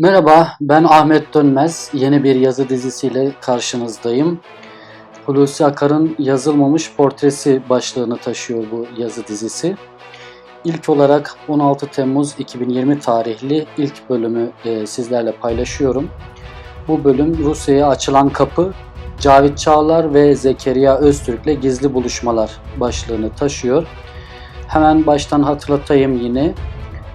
Merhaba, ben Ahmet Dönmez. Yeni bir yazı dizisiyle karşınızdayım. Hulusi Akar'ın yazılmamış portresi başlığını taşıyor bu yazı dizisi. İlk olarak 16 Temmuz 2020 tarihli ilk bölümü e, sizlerle paylaşıyorum. Bu bölüm Rusya'ya açılan kapı, Cavit Çağlar ve Zekeriya Öztürk'le gizli buluşmalar başlığını taşıyor. Hemen baştan hatırlatayım yine.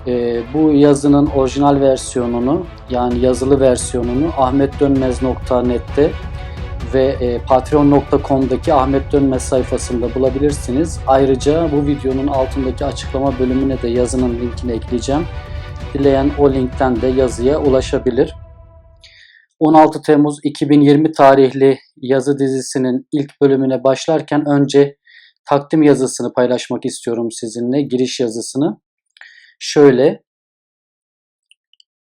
E, bu yazının orijinal versiyonunu yani yazılı versiyonunu ahmetdönmez.net'te ve e, patreon.com'daki Ahmet Dönmez sayfasında bulabilirsiniz. Ayrıca bu videonun altındaki açıklama bölümüne de yazının linkini ekleyeceğim. Dileyen o linkten de yazıya ulaşabilir. 16 Temmuz 2020 tarihli yazı dizisinin ilk bölümüne başlarken önce takdim yazısını paylaşmak istiyorum sizinle, giriş yazısını. Şöyle,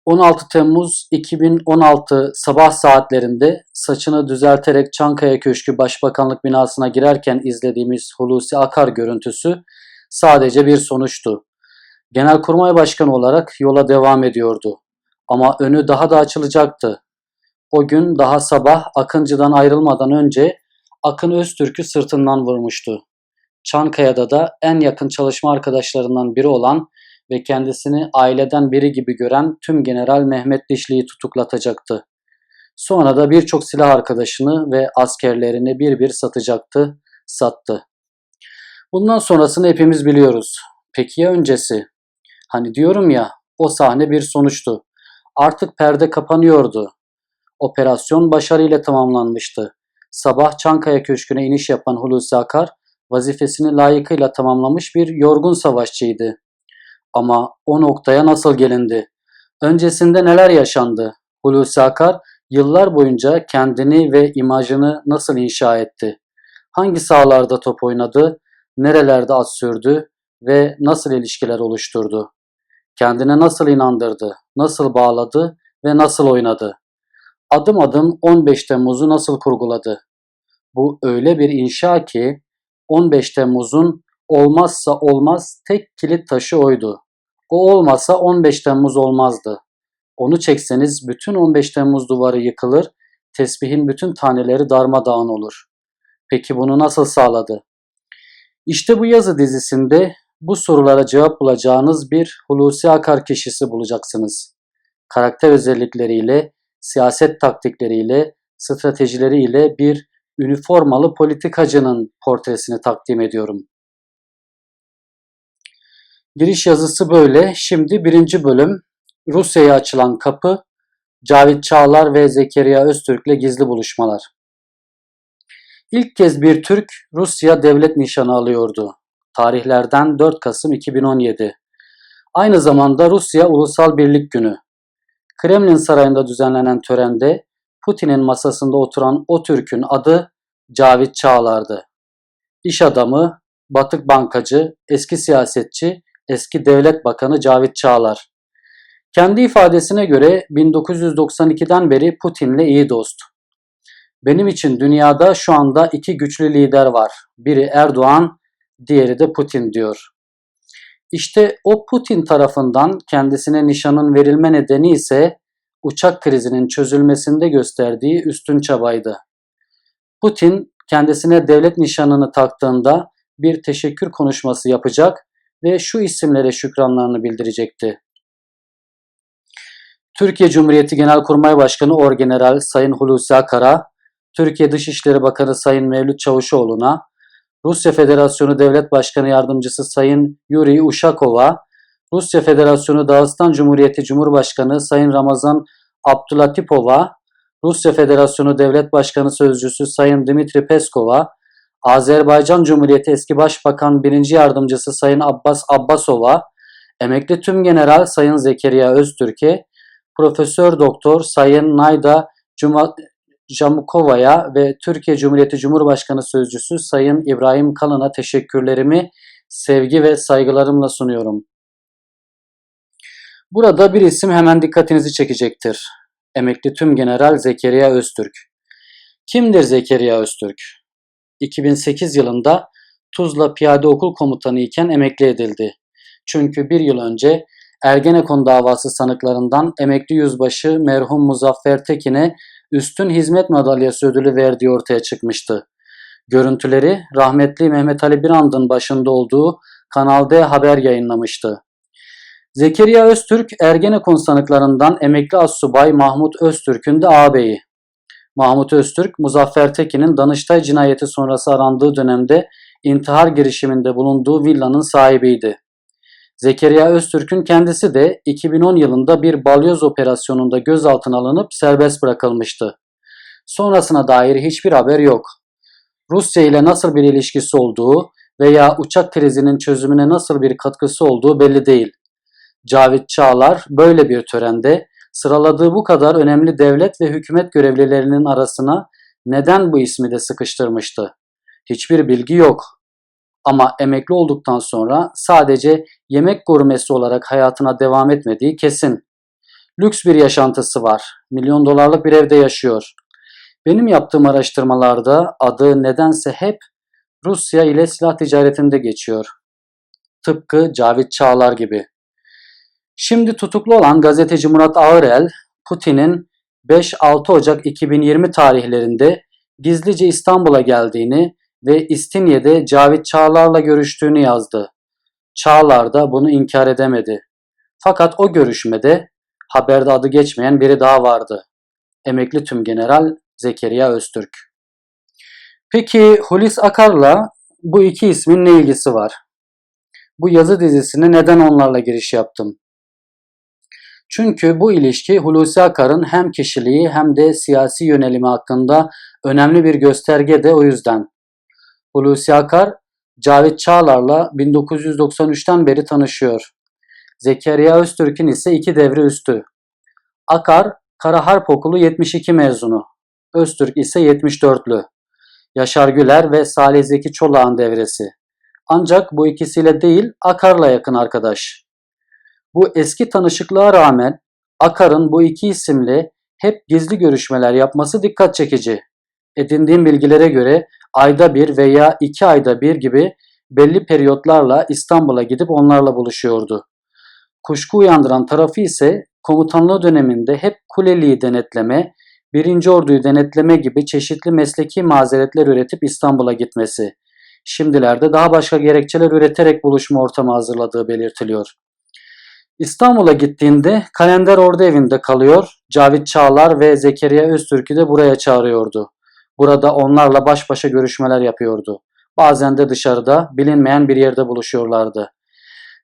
16 Temmuz 2016 sabah saatlerinde saçını düzelterek Çankaya Köşkü Başbakanlık binasına girerken izlediğimiz Hulusi Akar görüntüsü sadece bir sonuçtu. Genelkurmay Başkanı olarak yola devam ediyordu. Ama önü daha da açılacaktı. O gün daha sabah Akıncı'dan ayrılmadan önce Akın Öztürk'ü sırtından vurmuştu. Çankaya'da da en yakın çalışma arkadaşlarından biri olan ve kendisini aileden biri gibi gören tüm General Mehmet Dişli'yi tutuklatacaktı. Sonra da birçok silah arkadaşını ve askerlerini bir bir satacaktı, sattı. Bundan sonrasını hepimiz biliyoruz. Peki ya öncesi? Hani diyorum ya, o sahne bir sonuçtu. Artık perde kapanıyordu. Operasyon başarıyla tamamlanmıştı. Sabah Çankaya Köşkü'ne iniş yapan Hulusi Akar, vazifesini layıkıyla tamamlamış bir yorgun savaşçıydı. Ama o noktaya nasıl gelindi? Öncesinde neler yaşandı? Hulusi Akar yıllar boyunca kendini ve imajını nasıl inşa etti? Hangi sahalarda top oynadı? Nerelerde at sürdü? Ve nasıl ilişkiler oluşturdu? Kendine nasıl inandırdı? Nasıl bağladı? Ve nasıl oynadı? Adım adım 15 Temmuz'u nasıl kurguladı? Bu öyle bir inşa ki 15 Temmuz'un olmazsa olmaz tek kilit taşı oydu. O olmasa 15 Temmuz olmazdı. Onu çekseniz bütün 15 Temmuz duvarı yıkılır, tesbihin bütün taneleri darmadağın olur. Peki bunu nasıl sağladı? İşte bu yazı dizisinde bu sorulara cevap bulacağınız bir Hulusi Akar kişisi bulacaksınız. Karakter özellikleriyle, siyaset taktikleriyle, stratejileriyle bir üniformalı politikacının portresini takdim ediyorum. Giriş yazısı böyle. Şimdi birinci bölüm Rusya'ya açılan kapı, Cavit Çağlar ve Zekeriya Öztürk'le gizli buluşmalar. İlk kez bir Türk Rusya devlet nişanı alıyordu. Tarihlerden 4 Kasım 2017. Aynı zamanda Rusya Ulusal Birlik Günü. Kremlin Sarayı'nda düzenlenen törende Putin'in masasında oturan o Türk'ün adı Cavit Çağlar'dı. İş adamı, batık bankacı, eski siyasetçi eski devlet bakanı Cavit Çağlar. Kendi ifadesine göre 1992'den beri Putin'le iyi dost. Benim için dünyada şu anda iki güçlü lider var. Biri Erdoğan, diğeri de Putin diyor. İşte o Putin tarafından kendisine nişanın verilme nedeni ise uçak krizinin çözülmesinde gösterdiği üstün çabaydı. Putin kendisine devlet nişanını taktığında bir teşekkür konuşması yapacak ve şu isimlere şükranlarını bildirecekti. Türkiye Cumhuriyeti Genelkurmay Başkanı Orgeneral Sayın Hulusi Akar'a, Türkiye Dışişleri Bakanı Sayın Mevlüt Çavuşoğlu'na, Rusya Federasyonu Devlet Başkanı Yardımcısı Sayın Yuri Uşakov'a, Rusya Federasyonu Dağıstan Cumhuriyeti Cumhurbaşkanı Sayın Ramazan Abdulatipov'a, Rusya Federasyonu Devlet Başkanı Sözcüsü Sayın Dmitri Peskov'a, Azerbaycan Cumhuriyeti eski Başbakan 1. Yardımcısı Sayın Abbas Abbasova, emekli tüm general Sayın Zekeriya Öztürk'e, Profesör Doktor Sayın Nayda Cuma, Jamukova'ya ve Türkiye Cumhuriyeti Cumhurbaşkanı Sözcüsü Sayın İbrahim Kalın'a teşekkürlerimi sevgi ve saygılarımla sunuyorum. Burada bir isim hemen dikkatinizi çekecektir. Emekli Tüm General Zekeriya Öztürk. Kimdir Zekeriya Öztürk? 2008 yılında Tuzla Piyade Okul Komutanı iken emekli edildi. Çünkü bir yıl önce Ergenekon davası sanıklarından emekli yüzbaşı merhum Muzaffer Tekin'e üstün hizmet madalyası ödülü verdiği ortaya çıkmıştı. Görüntüleri rahmetli Mehmet Ali Birand'ın başında olduğu Kanal D haber yayınlamıştı. Zekeriya Öztürk, Ergenekon sanıklarından emekli assubay Mahmut Öztürk'ün de ağabeyi. Mahmut Öztürk, Muzaffer Tekin'in Danıştay cinayeti sonrası arandığı dönemde intihar girişiminde bulunduğu villanın sahibiydi. Zekeriya Öztürk'ün kendisi de 2010 yılında bir balyoz operasyonunda gözaltına alınıp serbest bırakılmıştı. Sonrasına dair hiçbir haber yok. Rusya ile nasıl bir ilişkisi olduğu veya uçak krizinin çözümüne nasıl bir katkısı olduğu belli değil. Cavit Çağlar böyle bir törende sıraladığı bu kadar önemli devlet ve hükümet görevlilerinin arasına neden bu ismi de sıkıştırmıştı? Hiçbir bilgi yok. Ama emekli olduktan sonra sadece yemek gurmesi olarak hayatına devam etmediği kesin. Lüks bir yaşantısı var. Milyon dolarlık bir evde yaşıyor. Benim yaptığım araştırmalarda adı nedense hep Rusya ile silah ticaretinde geçiyor. Tıpkı Cavit Çağlar gibi. Şimdi tutuklu olan gazeteci Murat Ağırel, Putin'in 5-6 Ocak 2020 tarihlerinde gizlice İstanbul'a geldiğini ve İstinye'de Cavit Çağlar'la görüştüğünü yazdı. Çağlar da bunu inkar edemedi. Fakat o görüşmede haberde adı geçmeyen biri daha vardı. Emekli Tümgeneral Zekeriya Öztürk. Peki Hulusi Akar'la bu iki ismin ne ilgisi var? Bu yazı dizisine neden onlarla giriş yaptım? Çünkü bu ilişki Hulusi Akar'ın hem kişiliği hem de siyasi yönelimi hakkında önemli bir gösterge de o yüzden. Hulusi Akar, Cavit Çağlar'la 1993'ten beri tanışıyor. Zekeriya Öztürk'ün ise iki devre üstü. Akar, Kara Harp Okulu 72 mezunu. Öztürk ise 74'lü. Yaşar Güler ve Salih Zeki Çolak'ın devresi. Ancak bu ikisiyle değil Akar'la yakın arkadaş. Bu eski tanışıklığa rağmen Akar'ın bu iki isimle hep gizli görüşmeler yapması dikkat çekici. Edindiğim bilgilere göre ayda bir veya iki ayda bir gibi belli periyotlarla İstanbul'a gidip onlarla buluşuyordu. Kuşku uyandıran tarafı ise komutanlığı döneminde hep kuleliği denetleme, birinci orduyu denetleme gibi çeşitli mesleki mazeretler üretip İstanbul'a gitmesi. Şimdilerde daha başka gerekçeler üreterek buluşma ortamı hazırladığı belirtiliyor. İstanbul'a gittiğinde Kalender Ordu evinde kalıyor, Cavit Çağlar ve Zekeriya Öztürk'ü de buraya çağırıyordu. Burada onlarla baş başa görüşmeler yapıyordu. Bazen de dışarıda bilinmeyen bir yerde buluşuyorlardı.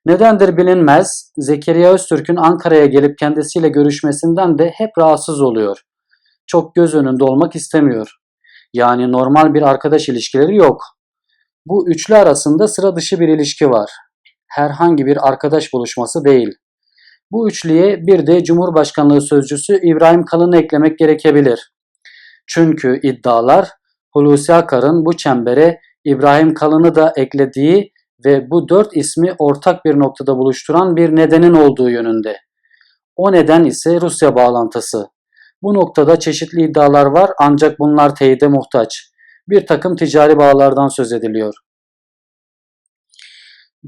Nedendir bilinmez, Zekeriya Öztürk'ün Ankara'ya gelip kendisiyle görüşmesinden de hep rahatsız oluyor. Çok göz önünde olmak istemiyor. Yani normal bir arkadaş ilişkileri yok. Bu üçlü arasında sıra dışı bir ilişki var. Herhangi bir arkadaş buluşması değil. Bu üçlüye bir de Cumhurbaşkanlığı Sözcüsü İbrahim Kalın'ı eklemek gerekebilir. Çünkü iddialar Hulusi Akar'ın bu çembere İbrahim Kalın'ı da eklediği ve bu dört ismi ortak bir noktada buluşturan bir nedenin olduğu yönünde. O neden ise Rusya bağlantısı. Bu noktada çeşitli iddialar var ancak bunlar teyide muhtaç. Bir takım ticari bağlardan söz ediliyor.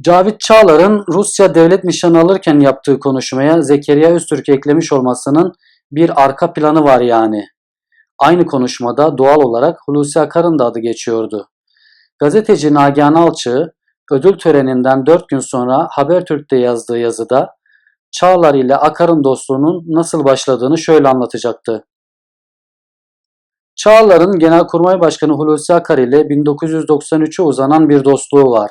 Cavit Çağlar'ın Rusya devlet nişanı alırken yaptığı konuşmaya Zekeriya Öztürk eklemiş olmasının bir arka planı var yani. Aynı konuşmada doğal olarak Hulusi Akar'ın da adı geçiyordu. Gazeteci Nagihan Alçı, ödül töreninden 4 gün sonra Habertürk'te yazdığı yazıda Çağlar ile Akar'ın dostluğunun nasıl başladığını şöyle anlatacaktı. Çağlar'ın Genelkurmay Başkanı Hulusi Akar ile 1993'e uzanan bir dostluğu var.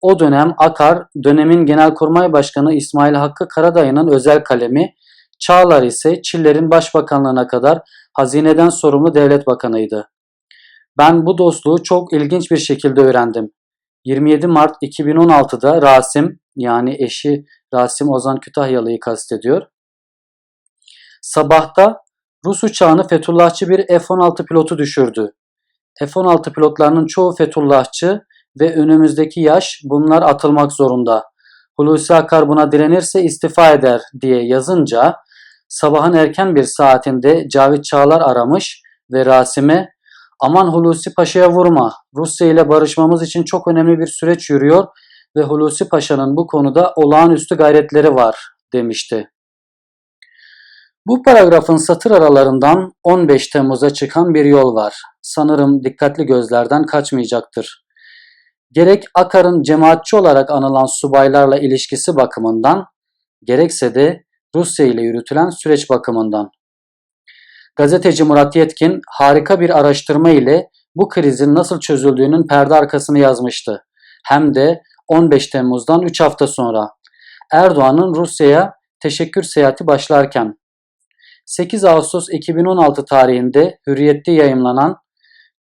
O dönem Akar, dönemin Genelkurmay Başkanı İsmail Hakkı Karadayı'nın özel kalemi, Çağlar ise Çiller'in başbakanlığına kadar hazineden sorumlu devlet bakanıydı. Ben bu dostluğu çok ilginç bir şekilde öğrendim. 27 Mart 2016'da Rasim yani eşi Rasim Ozan Kütahyalı'yı kastediyor. Sabahta Rus uçağını Fethullahçı bir F-16 pilotu düşürdü. F-16 pilotlarının çoğu Fethullahçı ve önümüzdeki yaş bunlar atılmak zorunda. Hulusi Akar buna direnirse istifa eder diye yazınca sabahın erken bir saatinde Cavit Çağlar aramış ve Rasim'e aman Hulusi Paşa'ya vurma Rusya ile barışmamız için çok önemli bir süreç yürüyor ve Hulusi Paşa'nın bu konuda olağanüstü gayretleri var demişti. Bu paragrafın satır aralarından 15 Temmuz'a çıkan bir yol var. Sanırım dikkatli gözlerden kaçmayacaktır. Gerek Akar'ın cemaatçi olarak anılan subaylarla ilişkisi bakımından, gerekse de Rusya ile yürütülen süreç bakımından. Gazeteci Murat Yetkin harika bir araştırma ile bu krizin nasıl çözüldüğünün perde arkasını yazmıştı. Hem de 15 Temmuz'dan 3 hafta sonra. Erdoğan'ın Rusya'ya teşekkür seyahati başlarken 8 Ağustos 2016 tarihinde Hürriyet'te yayımlanan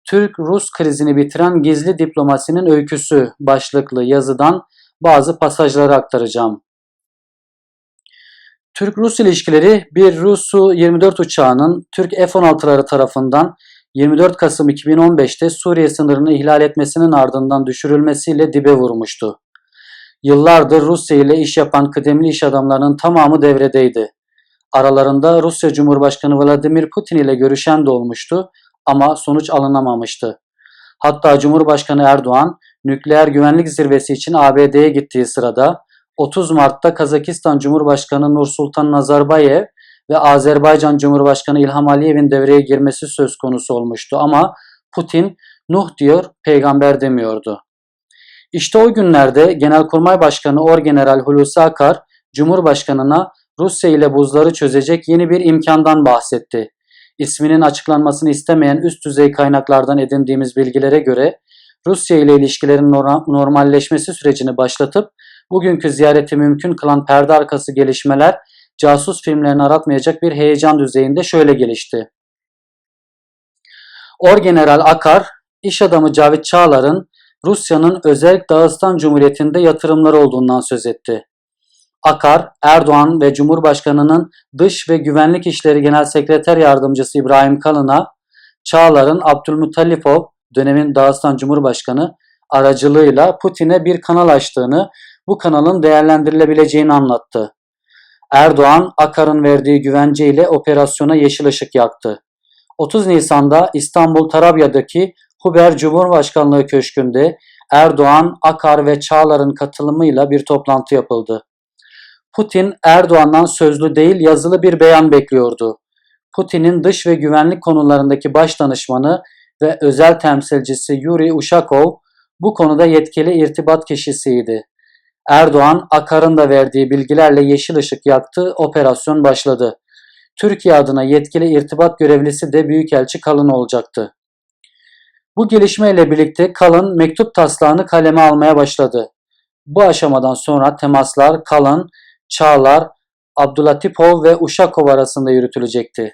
Türk-Rus krizini bitiren gizli diplomasinin öyküsü başlıklı yazıdan bazı pasajları aktaracağım. Türk-Rus ilişkileri bir Rus Su-24 uçağının Türk F-16'ları tarafından 24 Kasım 2015'te Suriye sınırını ihlal etmesinin ardından düşürülmesiyle dibe vurmuştu. Yıllardır Rusya ile iş yapan kıdemli iş adamlarının tamamı devredeydi. Aralarında Rusya Cumhurbaşkanı Vladimir Putin ile görüşen de olmuştu ama sonuç alınamamıştı. Hatta Cumhurbaşkanı Erdoğan nükleer güvenlik zirvesi için ABD'ye gittiği sırada 30 Mart'ta Kazakistan Cumhurbaşkanı Nursultan Nazarbayev ve Azerbaycan Cumhurbaşkanı İlham Aliyev'in devreye girmesi söz konusu olmuştu ama Putin Nuh diyor, peygamber demiyordu. İşte o günlerde Genelkurmay Başkanı Orgeneral Hulusi Akar Cumhurbaşkanına Rusya ile buzları çözecek yeni bir imkandan bahsetti. İsminin açıklanmasını istemeyen üst düzey kaynaklardan edindiğimiz bilgilere göre Rusya ile ilişkilerin normalleşmesi sürecini başlatıp bugünkü ziyareti mümkün kılan perde arkası gelişmeler casus filmlerini aratmayacak bir heyecan düzeyinde şöyle gelişti. Orgeneral Akar, iş adamı Cavit Çağlar'ın Rusya'nın özel Dağıstan Cumhuriyeti'nde yatırımları olduğundan söz etti. Akar, Erdoğan ve Cumhurbaşkanı'nın Dış ve Güvenlik İşleri Genel Sekreter Yardımcısı İbrahim Kalın'a, Çağlar'ın Abdülmuttalipov, dönemin Dağıstan Cumhurbaşkanı, aracılığıyla Putin'e bir kanal açtığını, bu kanalın değerlendirilebileceğini anlattı. Erdoğan, Akar'ın verdiği güvenceyle operasyona yeşil ışık yaktı. 30 Nisan'da İstanbul Tarabya'daki Huber Cumhurbaşkanlığı Köşkü'nde Erdoğan, Akar ve Çağlar'ın katılımıyla bir toplantı yapıldı. Putin Erdoğan'dan sözlü değil yazılı bir beyan bekliyordu. Putin'in dış ve güvenlik konularındaki baş danışmanı ve özel temsilcisi Yuri Ushakov bu konuda yetkili irtibat kişisiydi. Erdoğan, Akar'ın da verdiği bilgilerle yeşil ışık yaktı, operasyon başladı. Türkiye adına yetkili irtibat görevlisi de Büyükelçi Kalın olacaktı. Bu gelişmeyle birlikte Kalın mektup taslağını kaleme almaya başladı. Bu aşamadan sonra temaslar Kalın, Çağlar, Abdulatipov ve Uşakov arasında yürütülecekti.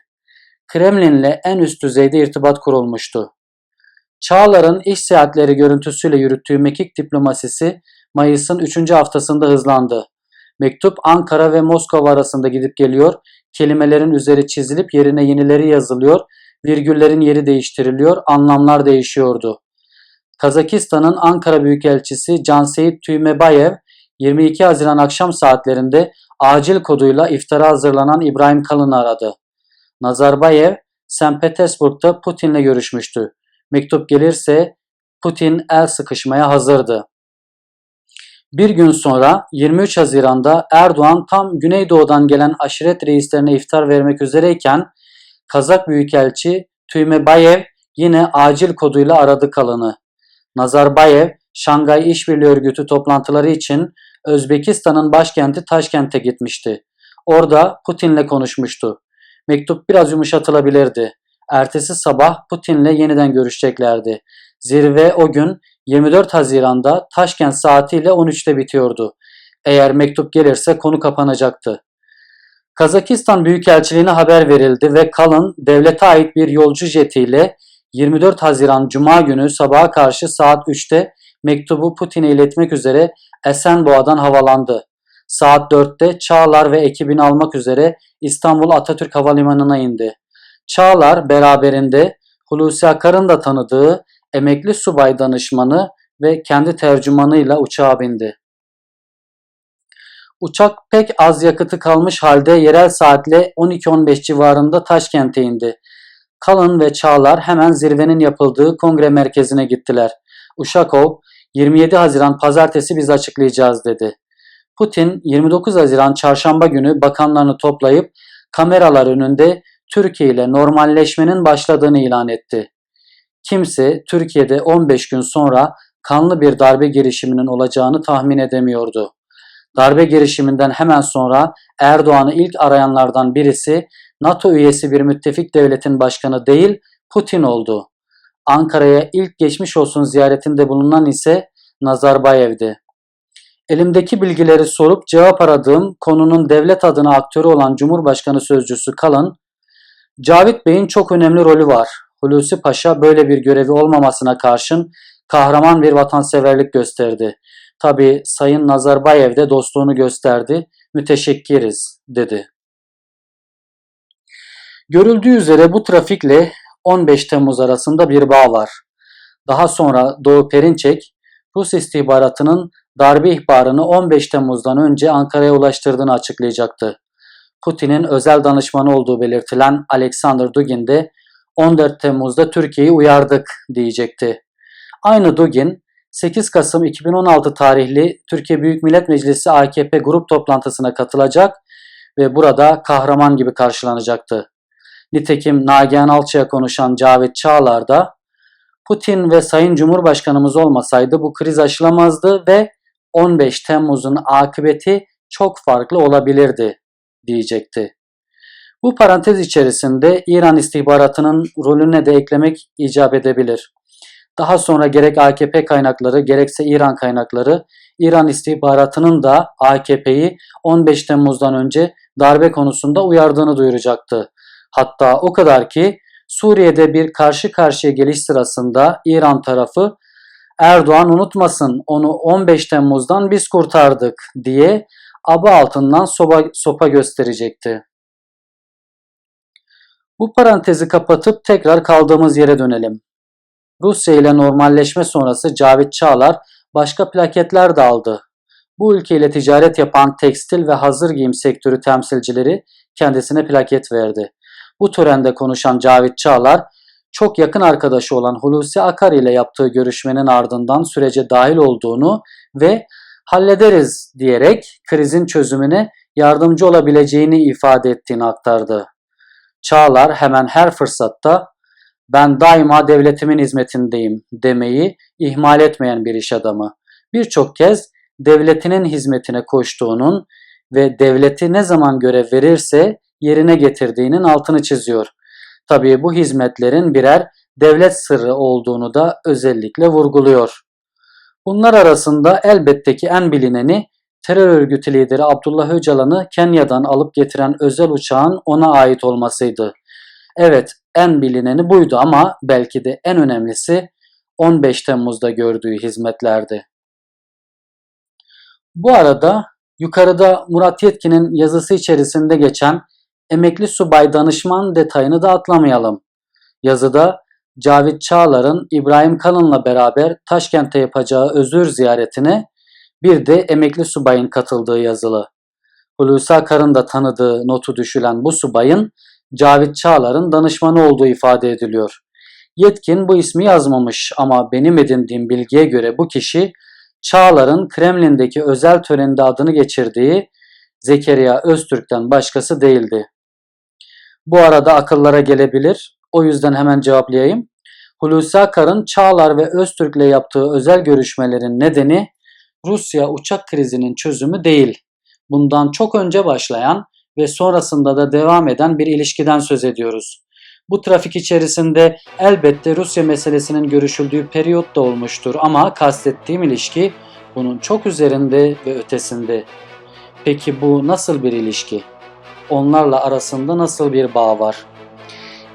Kremlin'le en üst düzeyde irtibat kurulmuştu. Çağlar'ın iş seyahatleri görüntüsüyle yürüttüğü mekik diplomasisi Mayıs'ın 3. haftasında hızlandı. Mektup Ankara ve Moskova arasında gidip geliyor, kelimelerin üzeri çizilip yerine yenileri yazılıyor, virgüllerin yeri değiştiriliyor, anlamlar değişiyordu. Kazakistan'ın Ankara Büyükelçisi Canseyit Tüymebayev 22 Haziran akşam saatlerinde acil koduyla iftara hazırlanan İbrahim Kalın'ı aradı. Nazarbayev, St. Petersburg'da Putin'le görüşmüştü. Mektup gelirse Putin el sıkışmaya hazırdı. Bir gün sonra 23 Haziran'da Erdoğan tam Güneydoğu'dan gelen aşiret reislerine iftar vermek üzereyken Kazak Büyükelçi Tüymebayev yine acil koduyla aradı Kalın'ı. Nazarbayev, Şangay İşbirliği Örgütü toplantıları için Özbekistan'ın başkenti Taşkent'e gitmişti. Orada Putin'le konuşmuştu. Mektup biraz yumuşatılabilirdi. Ertesi sabah Putin'le yeniden görüşeceklerdi. Zirve o gün 24 Haziran'da Taşkent saatiyle 13'te bitiyordu. Eğer mektup gelirse konu kapanacaktı. Kazakistan Büyükelçiliğine haber verildi ve Kalın devlete ait bir yolcu jetiyle 24 Haziran Cuma günü sabaha karşı saat 3'te mektubu Putin'e iletmek üzere Esenboğa'dan havalandı. Saat 4'te Çağlar ve ekibini almak üzere İstanbul Atatürk Havalimanı'na indi. Çağlar beraberinde Hulusi Akar'ın da tanıdığı emekli subay danışmanı ve kendi tercümanıyla uçağa bindi. Uçak pek az yakıtı kalmış halde yerel saatle 12-15 civarında Taşkent'e indi. Kalın ve Çağlar hemen zirvenin yapıldığı kongre merkezine gittiler. Uşakov, 27 Haziran pazartesi biz açıklayacağız dedi. Putin 29 Haziran çarşamba günü bakanlarını toplayıp kameralar önünde Türkiye ile normalleşmenin başladığını ilan etti. Kimse Türkiye'de 15 gün sonra kanlı bir darbe girişiminin olacağını tahmin edemiyordu. Darbe girişiminden hemen sonra Erdoğan'ı ilk arayanlardan birisi NATO üyesi bir müttefik devletin başkanı değil Putin oldu. Ankara'ya ilk geçmiş olsun ziyaretinde bulunan ise Nazarbayev'di. Elimdeki bilgileri sorup cevap aradığım konunun devlet adına aktörü olan Cumhurbaşkanı Sözcüsü Kalın, Cavit Bey'in çok önemli rolü var. Hulusi Paşa böyle bir görevi olmamasına karşın kahraman bir vatanseverlik gösterdi. Tabi Sayın Nazarbayev de dostluğunu gösterdi. Müteşekkiriz dedi. Görüldüğü üzere bu trafikle 15 Temmuz arasında bir bağ var. Daha sonra Doğu Perinçek, Rus istihbaratının darbe ihbarını 15 Temmuz'dan önce Ankara'ya ulaştırdığını açıklayacaktı. Putin'in özel danışmanı olduğu belirtilen Alexander Dugin de 14 Temmuz'da Türkiye'yi uyardık diyecekti. Aynı Dugin 8 Kasım 2016 tarihli Türkiye Büyük Millet Meclisi AKP grup toplantısına katılacak ve burada kahraman gibi karşılanacaktı. Nitekim Nagihan Alçı'ya konuşan Cavit Çağlar da Putin ve Sayın Cumhurbaşkanımız olmasaydı bu kriz aşılamazdı ve 15 Temmuz'un akıbeti çok farklı olabilirdi diyecekti. Bu parantez içerisinde İran istihbaratının rolüne de eklemek icap edebilir. Daha sonra gerek AKP kaynakları gerekse İran kaynakları İran istihbaratının da AKP'yi 15 Temmuz'dan önce darbe konusunda uyardığını duyuracaktı. Hatta o kadar ki Suriye'de bir karşı karşıya geliş sırasında İran tarafı Erdoğan unutmasın onu 15 Temmuz'dan biz kurtardık diye aba altından sopa, sopa gösterecekti. Bu parantezi kapatıp tekrar kaldığımız yere dönelim. Rusya ile normalleşme sonrası Cavit Çağlar başka plaketler de aldı. Bu ülkeyle ticaret yapan tekstil ve hazır giyim sektörü temsilcileri kendisine plaket verdi. Bu törende konuşan Cavit Çağlar, çok yakın arkadaşı olan Hulusi Akar ile yaptığı görüşmenin ardından sürece dahil olduğunu ve hallederiz diyerek krizin çözümüne yardımcı olabileceğini ifade ettiğini aktardı. Çağlar hemen her fırsatta ben daima devletimin hizmetindeyim demeyi ihmal etmeyen bir iş adamı. Birçok kez devletinin hizmetine koştuğunun ve devleti ne zaman görev verirse yerine getirdiğinin altını çiziyor. Tabii bu hizmetlerin birer devlet sırrı olduğunu da özellikle vurguluyor. Bunlar arasında elbette ki en bilineni terör örgütü lideri Abdullah Öcalan'ı Kenya'dan alıp getiren özel uçağın ona ait olmasıydı. Evet en bilineni buydu ama belki de en önemlisi 15 Temmuz'da gördüğü hizmetlerdi. Bu arada yukarıda Murat Yetkin'in yazısı içerisinde geçen emekli subay danışman detayını da atlamayalım. Yazıda Cavit Çağlar'ın İbrahim Kalın'la beraber Taşkent'te yapacağı özür ziyaretine bir de emekli subayın katıldığı yazılı. Hulusi Akar'ın da tanıdığı notu düşülen bu subayın Cavit Çağlar'ın danışmanı olduğu ifade ediliyor. Yetkin bu ismi yazmamış ama benim edindiğim bilgiye göre bu kişi Çağlar'ın Kremlin'deki özel töreninde adını geçirdiği Zekeriya Öztürk'ten başkası değildi. Bu arada akıllara gelebilir. O yüzden hemen cevaplayayım. Hulusi Akar'ın Çağlar ve Öztürk'le yaptığı özel görüşmelerin nedeni Rusya uçak krizinin çözümü değil. Bundan çok önce başlayan ve sonrasında da devam eden bir ilişkiden söz ediyoruz. Bu trafik içerisinde elbette Rusya meselesinin görüşüldüğü periyot da olmuştur ama kastettiğim ilişki bunun çok üzerinde ve ötesinde. Peki bu nasıl bir ilişki? Onlarla arasında nasıl bir bağ var?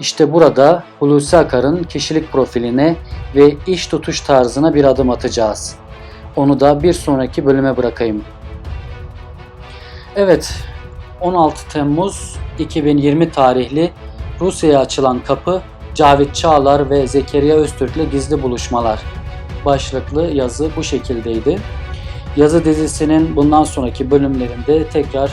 İşte burada Hulusi Akar'ın kişilik profiline ve iş tutuş tarzına bir adım atacağız. Onu da bir sonraki bölüme bırakayım. Evet, 16 Temmuz 2020 tarihli Rusya'ya açılan kapı Cavit Çağlar ve Zekeriya Öztürk'le gizli buluşmalar. Başlıklı yazı bu şekildeydi. Yazı dizisinin bundan sonraki bölümlerinde tekrar